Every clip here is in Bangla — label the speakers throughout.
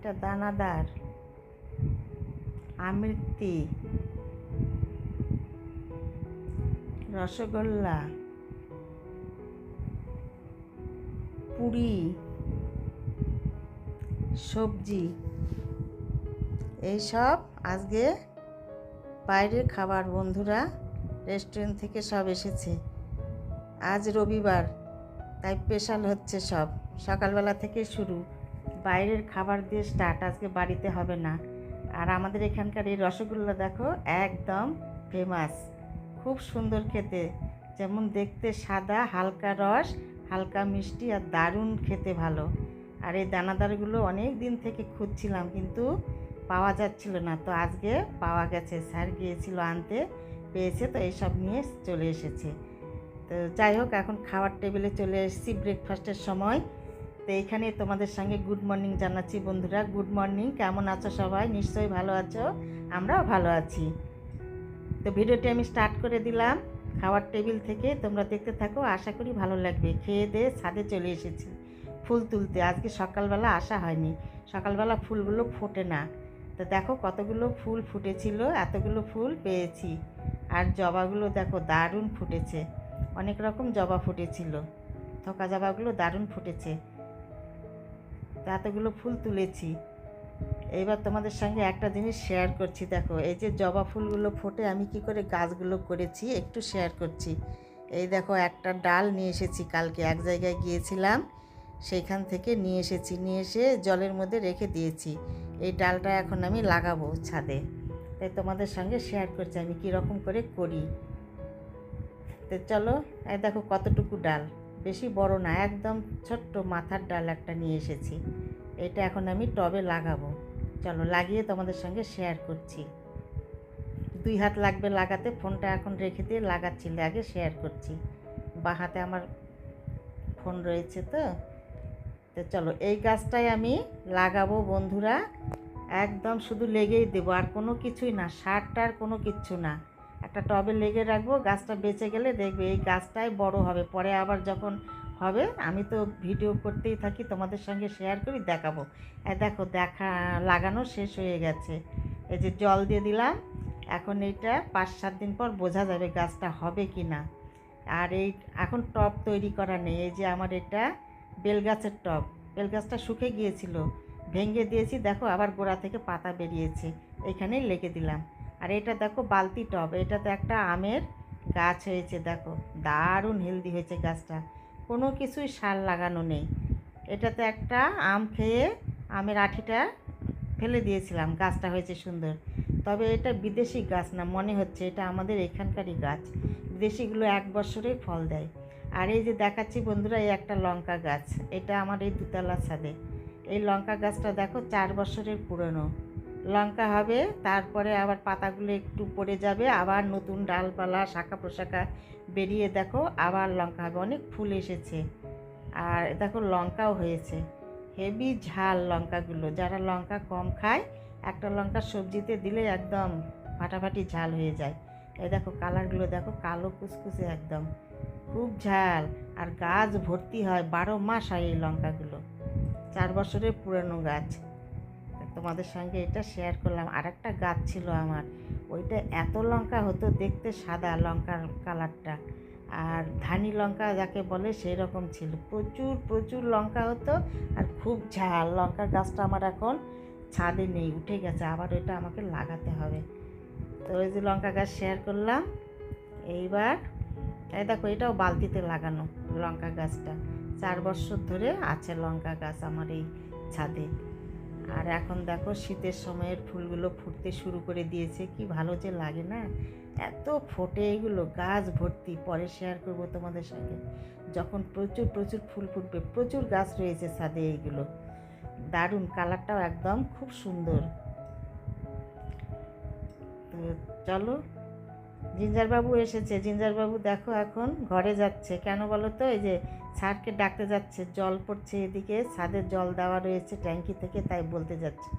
Speaker 1: এটা দানাদার আমৃতি রসগোল্লা, পুরি, সবজি, এইসব আজকে বাইরের খাবার। বন্ধুরা, রেস্টুরেন্ট থেকে সব এসেছে। আজ রবিবার, তাই স্পেশাল হচ্ছে সব। সকালবেলা থেকে শুরু। বাইরের খাবার দিয়ে স্টার্ট আজকে বাড়িতে হবে না। আর আমাদের এখানকার এই রসগোল্লা দেখো, একদম ফেমাস খুব সুন্দর খেতে, যেমন দেখতে সাদা, হালকা রস, হালকা মিষ্টি আর দারুণ খেতে ভালো। আর এই দানাদারগুলো অনেক দিন থেকে খুঁজছিলাম কিন্তু পাওয়া যাচ্ছিল না, তো আজকে পাওয়া গেছে। স্যার গিয়েছিল আনতে, পেয়েছে, তো এইসব নিয়ে চলে এসেছে। তো যাই হোক, এখন খাওয়ার টেবিলে চলে এসেছি। ব্রেকফাস্টের সময় তো এইখানে তোমাদের সঙ্গে গুড মর্নিং জানাচ্ছি বন্ধুরা। গুড মর্নিং কেমন আছো সবাই? নিশ্চয়ই ভালো আছো, আমরাও ভালো আছি। তো ভিডিওটি আমি স্টার্ট করে দিলাম। খাওয়ার টেবিল থেকে তোমরা দেখতে থাকো, আশা করি ভালো লাগবে। খেয়ে দিয়ে ছাদে চলে এসেছি ফুল তুলতে। আজকে সকালবেলা আসা হয়নি। সকালবেলা ফুলগুলো ফোটে না। তো দেখো কতগুলো ফুল ফুটেছিল, এতগুলো ফুল পেয়েছি। আর জবাগুলো দেখো দারুণ ফুটেছে। অনেক রকম জবা ফুটেছিল। থোকা জবাগুলো দারুণ ফুটেছে। এতগুলো ফুল তুলেছি। এইবার তোমাদের সঙ্গে একটা জিনিস শেয়ার করছি, দেখো। এই যে জবা ফুলগুলো ফোটে, আমি কি করে গাছগুলো করেছি একটু শেয়ার করছি। এই দেখো, একটা ডাল নিয়ে এসেছি কালকে। এক জায়গায় গিয়েছিলাম, সেইখান থেকে নিয়ে এসেছি। নিয়ে এসে জলের মধ্যে রেখে দিয়েছি। এই ডালটা এখন আমি লাগাবো ছাদে। তাই তোমাদের সঙ্গে শেয়ার করছি, আমি কীরকম করে করি। তো চলো, এই দেখো কতটুকু ডাল। বেশি বড় না, একদম ছোট্ট মাথার ডাল একটা নিয়ে এসেছি। এটা এখন আমি টবে লাগাবো। চলো লাগিয়ে তোমাদের সঙ্গে শেয়ার করছি। দুই হাত লাগবে লাগাতে, ফোনটা এখন রেখে দিয়ে লাগাচ্ছি আগে শেয়ার করছি। বা হাতে আমার ফোন রয়েছে তো। তো চলো, এই গাছটাই আমি লাগাবো বন্ধুরা। একদম শুধু লেগেই দেবো, আর কোনো কিছুই না সার টার কোনো কিচ্ছু না। একটা টবে লেগে রাখব, গাছটা বেঁচে গেলে দেখবে এই গাছটাই বড় হবে। পরে আবার যখন হবে, আমি তো ভিডিও করতেই থাকি, তোমাদের সঙ্গে শেয়ার করি, দেখাবো। দেখো, দেখা, লাগানো শেষ হয়ে গেছে। এই যে জল দিয়ে দিলাম, এখন এইটা পাঁচ সাত দিন পর বোঝা যাবে গাছটা হবে কি না আর এই এখন টব তৈরি করা নেই, এই যে আমার এটা বেলগাছের টব। বেলগাছটা শুকে গিয়েছিল, ভেঙে দিয়েছি, দেখো আবার গোড়া থেকে পাতা বেরিয়েছে এইখানেই লেগে দিলাম। আর এটা দেখো বালতি টব, এটাতে একটা আমের গাছ হয়েছে দেখো, দারুণ হেলদি হয়েছে গাছটা, কোনো কিছুই সার লাগানো নেই। এটাতে একটা আম খেয়ে আমের আঠিটা ফেলে দিয়েছিলাম, গাছটা হয়েছে সুন্দর। তবে এটা বিদেশি গাছ না, মনে হচ্ছে এটা আমাদের এখানকারই গাছ, বিদেশিগুলো এক বছরেই ফল দেয়। আর এই যে দেখাচ্ছি বন্ধুরা, এই একটা লঙ্কা গাছ, এটা আমার এই দুতলা ছাদে। এই লঙ্কা গাছটা দেখো চার বছরের পুরনো। লঙ্কা হবে, তারপরে আবার পাতাগুলো একটু পড়ে যাবে, আবার নতুন ডালপালা, শাখা প্রশাখা বেরিয়ে দেখো, আবার লঙ্কা হবে। অনেক ফুল এসেছে। আর দেখো লঙ্কাও হয়েছে। হেভি ঝাল লঙ্কাগুলো। যারা লঙ্কা কম খায়, একটা লঙ্কা সবজিতে দিলে একদম ফাটাফাটি ঝাল হয়ে যায়। এই দেখো কালারগুলো দেখো, কালো কুচকুচে একদম। খুব ঝাল। আর গাছ ভর্তি হয়, বারো মাস হয় এই লঙ্কাগুলো। চার বছরের পুরনো গাছ। তোমাদের সঙ্গে এটা শেয়ার করলাম। আর একটা গাছ ছিল আমার, ওইটা এত লঙ্কা হতো, দেখতে সাদা লঙ্কার কালারটা আর ধানি লঙ্কা যাকে বলে সেই রকম ছিল। প্রচুর প্রচুর লঙ্কা হতো আর খুব ঝাল। লঙ্কার গাছটা আমার এখন ছাদে নেই, উঠে গেছে। আবার ওইটা আমাকে লাগাতে হবে। তো ওই যে লঙ্কা গাছ শেয়ার করলাম। এইবার, এই দেখো, এটাও বালতিতে লাগানো লঙ্কা গাছটা। চার বছর ধরে আছে লঙ্কা গাছ আমার এই ছাদে। আর এখন দেখো শীতের সময়ের ফুলগুলো ফুটতে শুরু করে দিয়েছে। কি ভালো যে লাগে না? এত ফোটে এগুলো, গাছ ভর্তি, পরে শেয়ার করব তোমাদের সঙ্গে। যখন প্রচুর প্রচুর ফুল ফুটবে, প্রচুর গাছ রয়েছে ছাদে এইগুলো দারুণ কালারটাও একদম খুব সুন্দর। তো চলো জিঞ্জারবাবু এসেছে। জিঞ্জারবাবু দেখো এখন ঘরে যাচ্ছে। কেন বলো তো? এই যে স্যারকে ডাকতে যাচ্ছে, জল পড়ছে এদিকে। ছাদের জল দেওয়া রয়েছে ট্যাঙ্কি থেকে, তাই বলতে যাচ্ছে।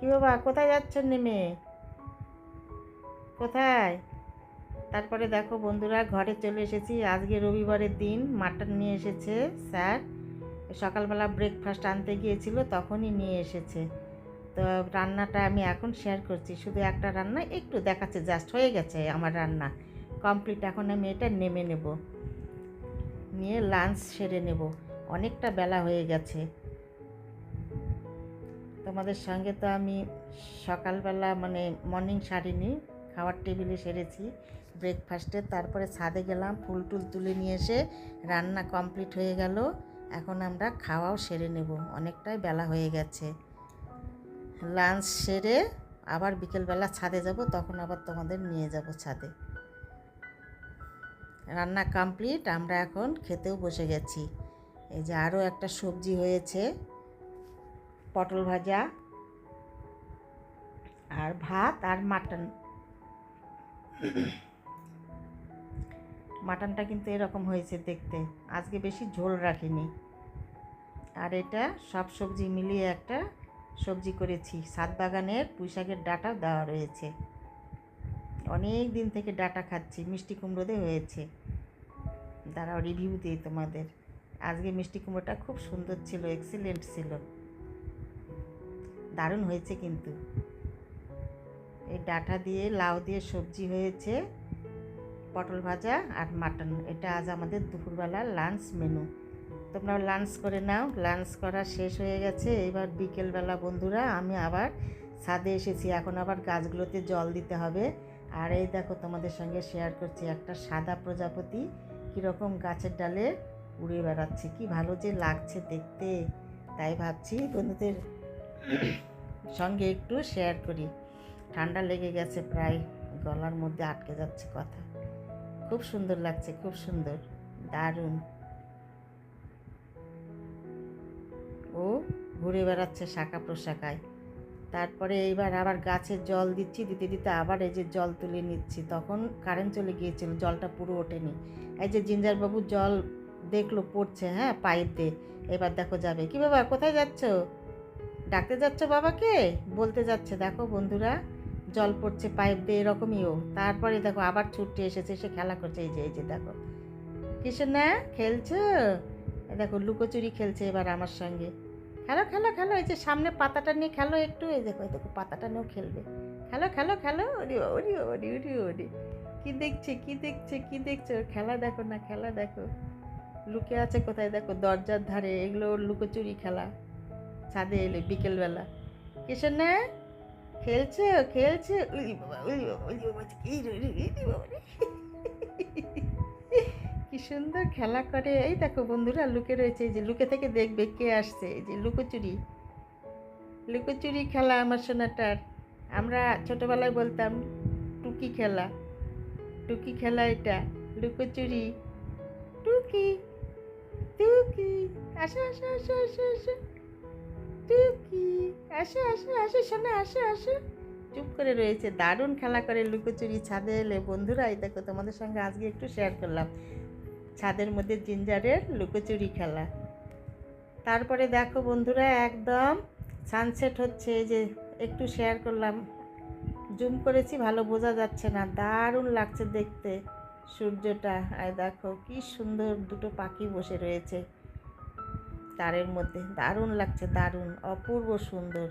Speaker 1: কী বাবা, কোথায় যাচ্ছ নেমে কোথায়? তারপরে দেখো বন্ধুরা, ঘরে চলে এসেছি। আজকে রবিবারের দিন মাটন নিয়ে এসেছে স্যার। সকালবেলা ব্রেকফাস্ট আনতে গিয়েছিল, তখনই নিয়ে এসেছে। তো রান্নাটা আমি এখন শেয়ার করছি। শুধু একটা রান্না, একটু দেখাচ্ছে জাস্ট হয়ে গেছে আমার রান্না। কমপ্লিট এখন আমি এটা নেমে নেব। নিয়ে লাঞ্চ সেরে নেব। অনেকটা বেলা হয়ে গেছে। তোমাদের সঙ্গে তো আমি সকালবেলা মানে মর্নিং সারিনি, খাওয়ার টেবিলে সেরেছি। ব্রেকফাস্টে তারপরে ছাদে গেলাম, ফুল টুল তুলে নিয়ে এসে রান্না কমপ্লিট হয়ে গেল। এখন আমরা খাওয়াও সেরে নেব। অনেকটাই বেলা হয়ে গেছে। লাঞ্চ সেরে আবার বিকেলবেলা ছাদে যাব, তখন আবার তোমাদের নিয়ে যাব ছাদে। রান্না কমপ্লিট আমরা এখন খেতেও বসে গেছি। এই যে আরও একটা সবজি হয়েছে, পটল ভাজা আর ভাত আর মাটন। মাটনটা কিন্তু এরকম হয়েছে দেখতে, আজকে বেশি ঝোল রাখিনি। আর এটা সব সবজি মিলিয়ে একটা সবজি করেছি। সাত বাগানের পুঁই শাকের ডাটা দেওয়া রয়েছে। অনেক দিন থেকে ডাটা খাচ্ছি, মিষ্টি কুমড়োতে হয়েছে। দাঁড়াও রিভিউ দিই তোমাদের। আজকে মিষ্টি কুমড়োটা খুব সুন্দর ছিল এক্সিলেন্ট ছিল। দারুণ হয়েছে কিন্তু। এই ডাটা দিয়ে, লাউ দিয়ে সবজি হয়েছে, পটল ভাজা আর মাটন। এটা আজ আমাদের দুপুরবেলার লাঞ্চ মেনু তোমরা লাঞ্চ করে নাও। লাঞ্চ করা শেষ হয়ে গেছে। এবার বিকেলবেলা বন্ধুরা, আমি আবার ছাদে এসেছি। এখন আবার গাছগুলোতে জল দিতে হবে। আর এই দেখো, তোমাদের সঙ্গে শেয়ার করছি একটা সাদা প্রজাপতি। কীরকম গাছের ডালে উড়ে বেড়াচ্ছে। কি ভালো যে লাগছে দেখতে। তাই ভাবছি বন্ধুদের সঙ্গে একটু শেয়ার করি। ঠান্ডা লেগে গেছে প্রায়। গলার মধ্যে আটকে যাচ্ছে কথা। খুব সুন্দর লাগছে, খুব সুন্দর। দারুণ। ও ঘুরে বেড়াচ্ছে শাখা প্রশাখায়। তারপরে এইবার আবার গাছের জল দিচ্ছি, দিতে দিতে আবার এই যে জল তুলে নিচ্ছি। তখন কারেন্ট চলে গিয়েছিল, জলটা পুরো ওঠেনি। এই যে জিঞ্জারবাবু জল দেখল, পড়ছে হ্যাঁ পাইপ দিয়ে। এবার দেখো যাবে। কি বাবা কোথায় যাচ্ছ? ডাকতে যাচ্ছ বাবাকে? বলতে যাচ্ছে, দেখো বন্ধুরা, জল পড়ছে পাইপ দিয়ে এরকমইও তারপরে দেখো আবার ছুটে এসেছে এসে খেলা করছে। এই যে এই যে দেখো। কিসের না খেলছো দেখো, লুকোচুরি খেলছে এবার আমার সঙ্গে। খেলো খেলো খেলো, এই যে সামনে পাতাটা নিয়ে খেলো একটু, এই দেখো দেখো, পাতাটা নিয়েও খেলবে। খেলো খেলো খেলো, ওরি ওরি ওরি ওরি ওরি। কি দেখছে কি দেখছে কি দেখছে? ওর খেলা দেখো না, খেলা দেখো। লুকে আছে কোথায়? দেখো, দরজার ধারে, এগুলো ওর লুকোচুরি খেলা। ছাদে এলে বিকেলবেলা। কিসের না? খেলছে? খেলছে? উলি বাবা বাবা বাবা কি সুন্দর খেলা করে। এই দেখো বন্ধুরা, লুকে রয়েছে যে, লুকে থেকে দেখবে কে আসছে। এই যে লুকোচুরি। লুকোচুরি খেলা আমার সোনাটার। আমরা ছোটোবেলায় বলতাম, টুকি খেলা। টুকি খেলা এটা। লুকোচুরি। টুকি। টুকি। আসো আসো আসো আসো আসো। টুকি। আসো আসো আসো শোনা আসো আসো। চুপ করে রয়েছে। দারুণ খেলা করে লুকোচুরি ছাদে এলে। বন্ধুরা, এই দেখো তোমাদের সঙ্গে আজকে একটু শেয়ার করলাম। ছাদের মধ্যে জিঞ্জারের লুকোচুরি খেলা। তারপরে দেখো বন্ধুরা, একদম সানসেট হচ্ছে, এই যে একটু শেয়ার করলাম। জুম করেছি, ভালো বোঝা যাচ্ছে না, দারুণ লাগছে দেখতে সূর্যটা। আর দেখো কি সুন্দর দুটো পাখি বসে রয়েছে তারের মধ্যে, দারুণ লাগছে, দারুণ, অপূর্ব সুন্দর।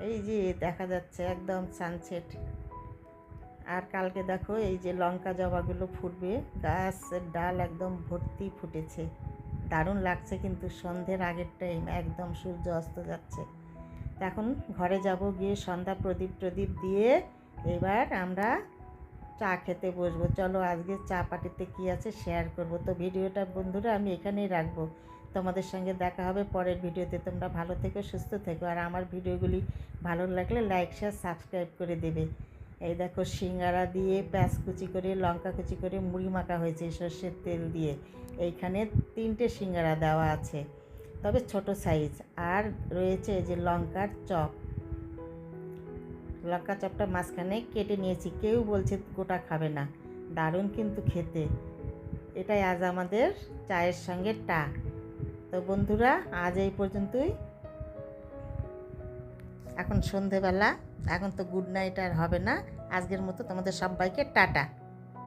Speaker 1: এই যে দেখা যাচ্ছে একদম সানসেট আর কালকে দেখো এই যে লঙ্কা জবাগুলো ফুটবে, গাছের ডাল একদম ভর্তি ফুটেছে। দারুণ লাগছে কিন্তু সন্ধ্যের আগের টাইম একদম সূর্য অস্ত যাচ্ছে। এখন ঘরে যাব গিয়ে সন্ধ্যা প্রদীপ প্রদীপ দিয়ে এবার আমরা চা খেতে বসবো। চলো আজকে চা পাটিতে কী আছে শেয়ার করব। তো ভিডিওটা বন্ধুরা আমি এখানেই রাখব। তোমাদের সঙ্গে দেখা হবে পরের ভিডিওতে। তোমরা ভালো থেকো, সুস্থ থেকো। আর আমার ভিডিওগুলি ভালো লাগলে লাইক শেয়ার সাবস্ক্রাইব করে দেবে। এই দেখো সিঙ্গারা দিয়ে পেঁয়াজ কুচি করে লঙ্কা কুচি করে মুড়ি মাখা হয়েছে সর্ষের তেল দিয়ে। এইখানে তিনটে সিঙ্গারা দেওয়া আছে, তবে ছোট সাইজ আর রয়েছে যে লঙ্কার চপ। লঙ্কা চপটা মাঝখানে কেটে নিয়েছি। কেউ বলছে গোটা খাবে না। দারুণ কিন্তু খেতে। এটাই আজ আমাদের চায়ের সঙ্গে টা। তো বন্ধুরা, আজ এই পর্যন্তই। এখন সন্ধেবেলা। এখন তো গুড নাইট আর হবে না। আজকের মতো তোমাদের সবাইকে টাটা।